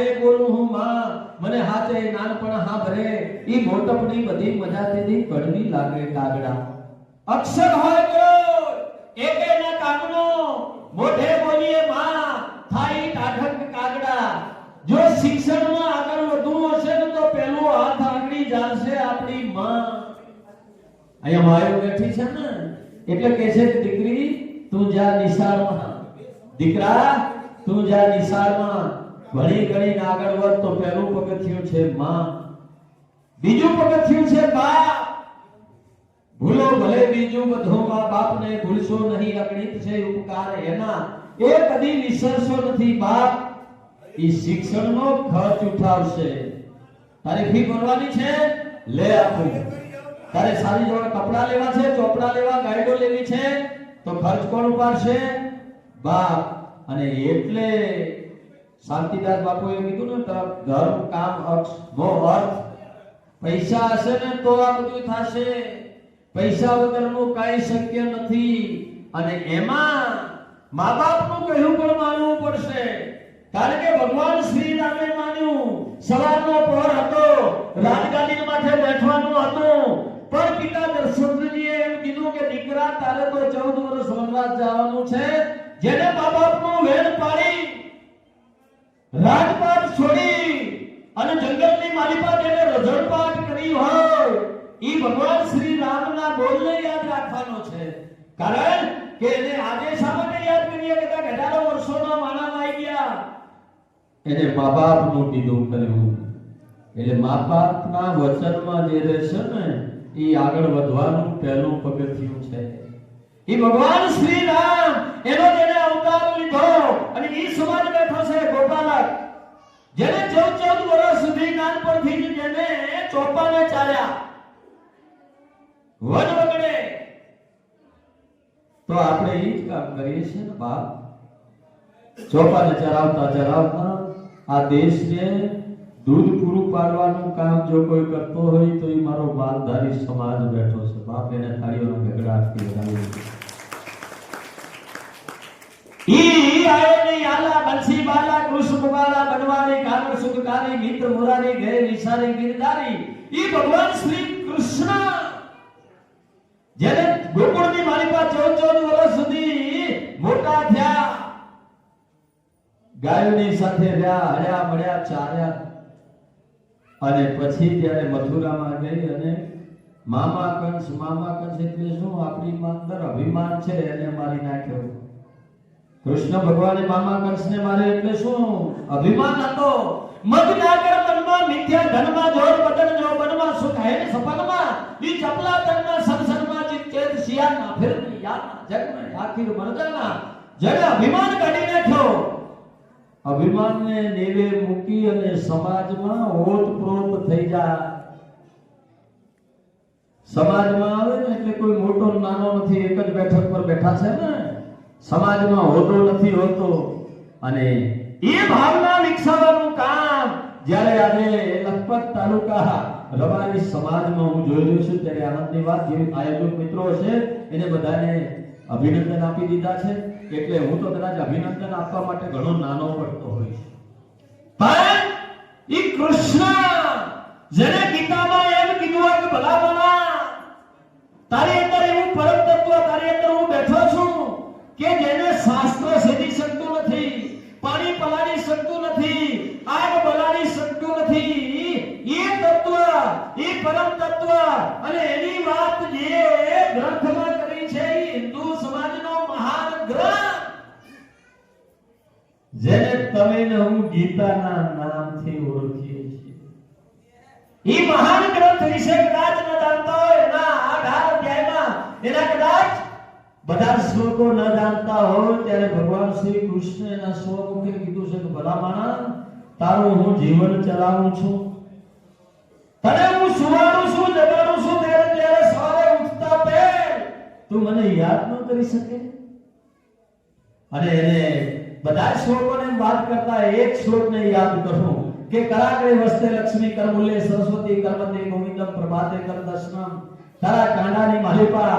આગળ બોલું હું, માં, મને હાચે નાનપણ હા ભરે ઈ મોટપની બધી મજા તેની કડવી લાગે કાગડા અક્ષર હોય કરોડ એકે ના કાગનો, મોઢે બોલીએ, માં થાય ટાઢક કાગડા. જો શિક્ષણમાં આગળ વધવું હશે તો પેલું હાથ આંગળી જાણશે આપણી માં. અહીંયા માયો બેઠી છે ને, એટલે કે છે, દીકરી, તું જા નિશાળમાં. દીકરા, તું જા નિશાળમાં. ભણી ગણીને આગળ વધ તો પહેલું પગથિયું છે માં. બીજું પગથિયું છે બાપ ભૂલો ભલે બીજું બધું મા બાપને ભૂલશો નહીં, અગણિત છે ઉપકાર એના. એ કદી વિસરશો નથી બાપ. એ શિક્ષણનો ખર્ચ ઉઠાવશે. તારે ફી ભરવાની છે? લે આપું તારે સારી જોડે કપડા લેવા છે? ચોપડા લેવા ગાઈડો લેવી છે? તો ખર્ચ કોણ ઉપાડશે? બાપ. અને એટલે શાંતિદાસ બાપુએ કીધું ને તરફ ધર્મ કામ અર્થ નો અર્થ. પૈસા હશે ને તો આ બધું થશે. પૈસા વગરનું કાંઈ શક્ય નથી. અને એમાં મા બાપનું કહ્યું પણ માનવું પડશે. કારણ કે ભગવાન શ્રી રામે માન્યું, સવારનો પહોર હતો રાજગાદી માથે બેઠવાનું કે એને આજે શા માટે યાદ કરીએ કે ત્યાં હજારો વર્ષોના માનવ આવી ગયા. એને મા બાપનું કીધું કર્યું એટલે મા બાપના વચનમાં જે રહેશે ને એ આગળ વધવાનું પહેલું પગથિયું છે. એ ભગવાન શ્રી રામ એનો જેને અવતાર લીધો અને એ સમાજ બેઠો છે ગોપાલક. જેને ચૌદ ચૌદ વર્ષ સુધી નાનપણથી જેને ચોપાને ચાલ્યા. વન તો આપણે ઈ જ કામ કરીએ છીએ ને બાપ? ચોપાને ચરાવતા ચરાવતા આ દેશને દૂધ પૂરું પાડવાનું કામ જો કોઈ કરતો હોય તો એ મારો માલધારી સમાજ બેઠો છે. બાપ એને થાળીઓના ગગડાટથી વધાવી ઈ આયો ની આલા બંસી બાલા, કૃષ્ણ બાલા બનવારી કારણ સુખકારી, મિત્ર મુરારી, ઘરે વિસારી ગિરધારી ઈ ભગવાન શ્રી કૃષ્ણ. જેને ગોકુળની માલિકા 14 14 વર્ષ સુધી મોટા થયા, ગાયોની સાથે રહ્યા, હળ્યા મળ્યા, ચાર્યા. અને પછી જ્યારે મથુરામાં ગઈ અને મામા કંસ મામા કંસ એટલે શું? આપણી અંદર અભિમાન છે, એને મારી નાખ્યો. કૃષ્ણ ભગવાને મામા કંસને મારે એટલે શું? અભિમાન હતો. મત ના કર મનમાં મિથ્યા ધનમાં, જોર પતન જો બનમાં, સુખ હે સપનમાં ઈ ચપલા તનમાં સમાજમાં કોઈ મોટો નાનો નથી, એક જ બેઠક પર બેઠા છે ને. સમાજમાં હોતો નથી, હોતો. અને એ ભાવના વિકસાવવાનું કામ જ્યારે આજે લખપત તાલુકા રબારી સમાજમાં હું જોઈ રહ્યો છું, ત્યારે આનંદની વાત જેવી આયોજક મિત્રો છે એને બધાને અભિનંદન આપી દીધા છે. એટલે હું તો કદાચ અભિનંદન આપવા માટે ઘણો નાનો પડતો હોઈશ પણ ઈ કૃષ્ણ, જેને ગીતામાં એમ કીધું હોય કે ભલામણા તારી અંદર એવું પરમ તત્વ, તારી અંદર હું બેઠો છું કે જેને શાસ્ત્ર સીધી શકતું નથી. જેને હું ગીતાના નામથી ઓળખીએ છીએ. એ મહાન ગ્રંથ વિશે કદાચ ન જાણતા હોય ના આધાર અધ્યાયમાં એના કદાચ બધા શ્લોકો ન જાણતા હોય, ત્યારે ભગવાન શ્રી કૃષ્ણ એના સ્વમુખે કીધું છે કે, ભલા માણસ, તારું હું જીવન ચલાવું છું. તને હું સુવાનું છું જગાડું છું, ત્યારે ત્યારે સવારે ઉઠતા પહેલ તું મને યાદ ન કરી શકે? અને એને બધા શ્લોકોને વાત કરતા એક શ્લોકને યાદ કરું કે કરાકરે વસ્તે લક્ષ્મી કરમુલ્ય સરસ્વતી કર્મતે ગોવિંદમ પ્રભાતે કર દર્શનમ તારા કાંડાની માલિપા.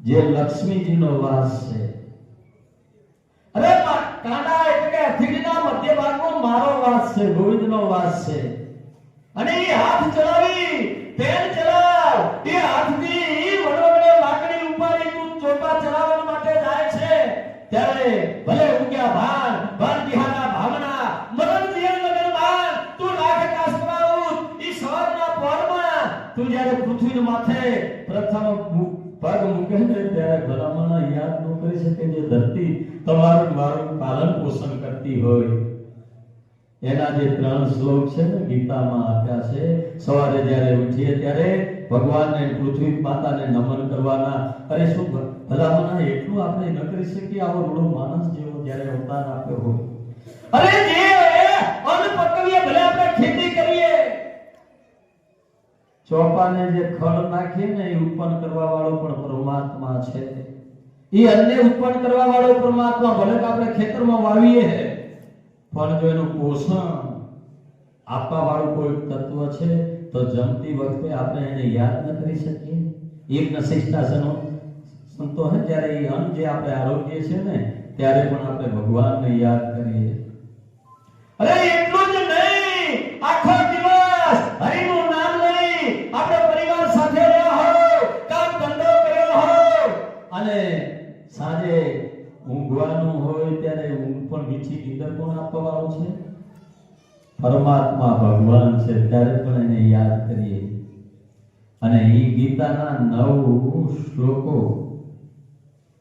જે લક્ષ્મીજીનો વાસ છે. અરે કાંડા એટલે કે મધ્ય ભાગમાં મારો છે, ગોવિંદનો વાસ છે. અને એ હાથ ચલાવી પેન ચલાવ, એ હાથથી તું જ્યારે પૃથ્વીના માથે પ્રથમ પગ મૂકે ને ત્યારે ભલામણ યાદ ન કરી શકે જે ધરતી તમારું મારું પાલન પોષણ કરતી હોય. એના જે ત્રણ શ્લોક છે ને ગીતામાં આપ્યા છે, સવારે જ્યારે ઉઠીએ ત્યારે ભગવાનને પૃથ્વી માતાને નમન કરવાના. અરે શું ભલામણ એટલું આપણે ન કરી શકીએ? આવો રૂડો માણસ જેવો જ્યારે અવતાર આપ્યો હોય. અરે જે અન્ન પકવીએ ભલે આપણે ખેતી ચોપાને જે ખળ નાખીએ ને એ ઉત્પન્ન કરવા વાળો પણ પરમાત્મા છે. એ અન્ય ઉત્પન્ન કરવા વાળો પરમાત્મા, ભલે આપણે ખેતરમાં વાવીએ પણ જો એનું પોષણ આપવા વાળું કોઈ તત્વ છે, તો જમતી વખતે આપણે એને યાદ ન કરી શકીએ. એક નશિષ્ટાસનો સંતો હે, જ્યારે એ અન્ન જે આપણે આરોગ્ય છે ને, ત્યારે પણ આપણે ભગવાનને યાદ કરીએ. અરે, એટલું જ નહીં! આખો પણ નીંદર કોણ આપવા છે? પરમાત્મા ભગવાન છે, ત્યારે પણ એને યાદ કરીએ. અને એ ગીતાના નવ શ્લોકો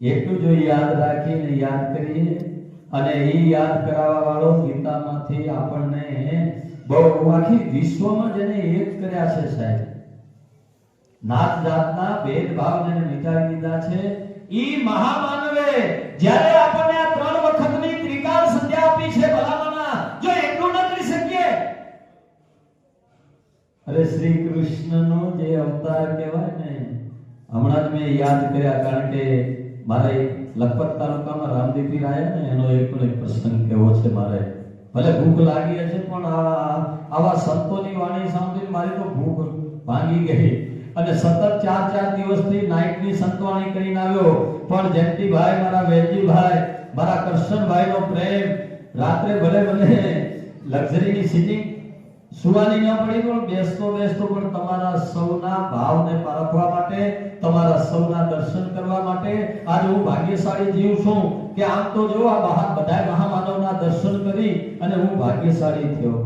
એટલું જો યાદ રાખીને યાદ કરીએ. અને એ યાદ કરાવવા વાળો ગીતામાંથી આપણને બહુ આખી વિશ્વમાં જેને એક કર્યા છે સાહેબ. નાત જાતના ભેદભાવ જેને મિટાવી દીધા છે. ઈ મહામાનવે, જ્યારે આપણને શ્રી કૃષ્ણનો જે અવતાર કહેવાય ને, હમણાં જ મેં યાદ કર્યા કારણ કે મારે લખપત તાલુકામાં રામદીપી રહ્યા ને એનો એક પણ એક પ્રસંગ કેવો છે મારે. ભલે ભૂખ લાગી હશે, પણ આવા સંતોની વાણી સાંભળીને મારી તો ભૂખ ભાંગી ગઈ. અને સતત ચાર ચાર દિવસથી નાઇટની સંતવાણી કરીને આવ્યો. પણ જયંતિભાઈ મારા વેલજીભાઈ, મારા કરશનભાઈનો પ્રેમ રાત્રે ભલે ભલે લક્ઝરીની સીટિંગ સુવાની ન પડી પણ બેસતો બેસતો પણ તમારા સૌના ભાવને પારખવા માટે, તમારા સૌના દર્શન કરવા માટે આજે હું ભાગ્યશાળી જીવ છું કે આમ તો જો આ બહાર બધા મહામાનવના દર્શન કરી અને હું ભાગ્યશાળી થયો.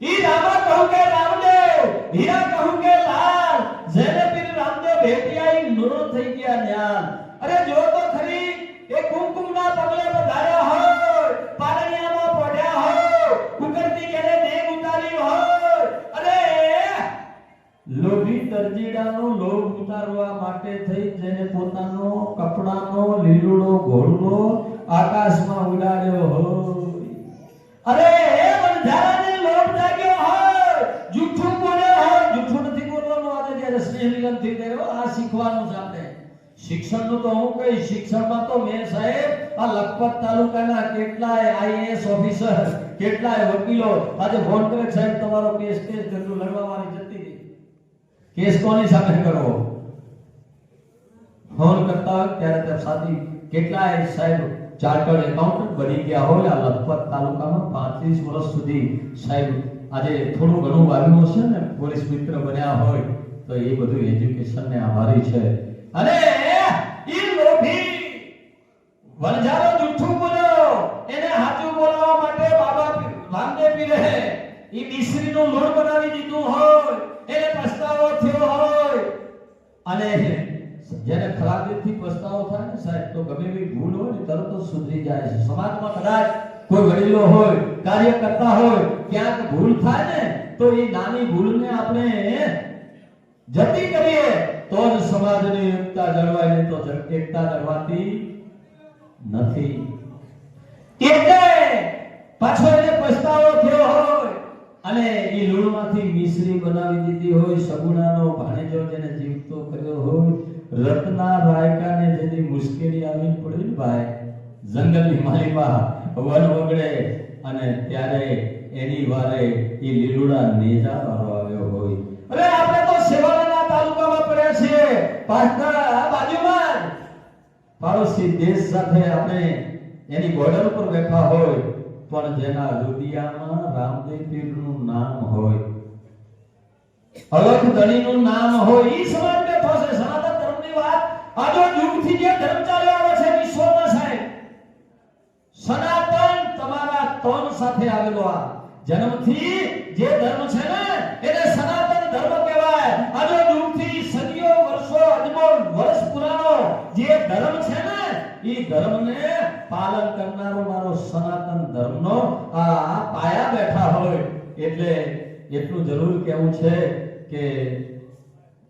ઈ રામા કહું કે રામદેવ, હીરા કહું કે લાલ, જેને પીર રામદેવ ભેટિયા ઈ નુરો થઈ ગયા જ્ઞાન અરે જો તો ખરી, એ કુમકુમના પગલે માટે થઈ જેને પોતાનો કપડાનો, લીલુડો ઘોડલો આકાશમાં ઉડાડ્યો હોય. અરે, એ બંધારાને લોટ જાગ્યો હોય. જૂઠું બોલે હોય. જૂઠું નથી બોલવાનું. આજે જ્યારે સ્નેહ મિલન થઈ ગયો આ શીખવાનું છે આપણે. શિક્ષણનું તો હું કઈ શિક્ષણમાં તો મેં સાહેબ, આ લખપત તાલુકાના કેટલાય આઈએએસ ઓફિસર, કેટલાય વકીલો, આજે ફોન કરે સાહેબ, તમારો કેસ કેસ લડવા વાળી જતી કેસ કોની સામે કરવો ફોન કરતા ત્યારે તે સાથી કેટલાય સાહેબ ચાર્ટર્ડ એકાઉન્ટન્ટ બની ગયા હોય. આ લખપત તાલુકામાં પાંત્રીસ વર્ષ સુધી સાહેબ આજે થોડું ઘણું વાવ્યું હશે ને, પોલીસ મિત્ર બન્યા હોય તો એ બધું એજ્યુકેશન ને આભારી છે. અને ઈ લોભી વણઝારો જુઠ્ઠું બોલ્યો એને સાચું બોલાવવા માટે બાબા રામદેવ પીરે ઈ મિશ્રીનું લોડ બનાવી દીધું હોય. એને પસ્તાવો થયો હોય. અને ખરાબ રીતથી પસ્તાવો થાય ને સાહેબ, તો ગમે એવી ભૂલ હોય ને તરત જ સુધરી જાય છે. સમાજમાં કદાચ કોઈ વડીલો હોય કાર્ય કરતા હોય, ક્યાંક ભૂલ થાય ને, તો એ નાની ભૂલને આપણે જતી કરીએ, તો જ સમાજની એકતા જળવાય ને તો એકતા જળવાતી નથી. એટલે પાછો એને પસ્તાવો થયો હોય, અને એ લૂણમાંથી મિશ્રી બનાવી દીધી હોય, સગુણાનો ભાણેજો જેને કર્યો રત્ના રાયકાને જેની મુશ્કેલી આવી પડી ભાઈ, જંગલની માલિકા વન વગડે અને ત્યારે એની વારે એ લીલુડા નેજા આવ્યો હોય. અરે, આપણે તો સેવાલાના તાલુકામાં પડ્યા છીએ. પાટણ બાજુમાં. પાડોશી દેશ સાથે આપણે એની બોર્ડર ઉપર બેઠા હોય, પણ જેના રુદિયામાં રામદેવ પીરનું નામ હોય. અલખ ધણીનું નામ હોય એ સમાજ બેઠો છે સનાતન વાત આજો યુગથી જે ધર્મ ચાલ્યો આવે છે વિશ્વમાં સાહેબ. સનાતન તમારા તન સાથે આવેલો આ જન્મથી જે ધર્મ છે ને, એને સનાતન ધર્મ કહેવાય. આજો યુગથી સદીઓ, વર્ષો, અજમો, વર્ષ પુરાણો જે ધર્મ છે ને, એ ધર્મને પાલન કરનારો મારો સનાતન ધર્મનો આ પાયા બેઠા હોય. એટલે એટલું જરૂર કહેવું છે કે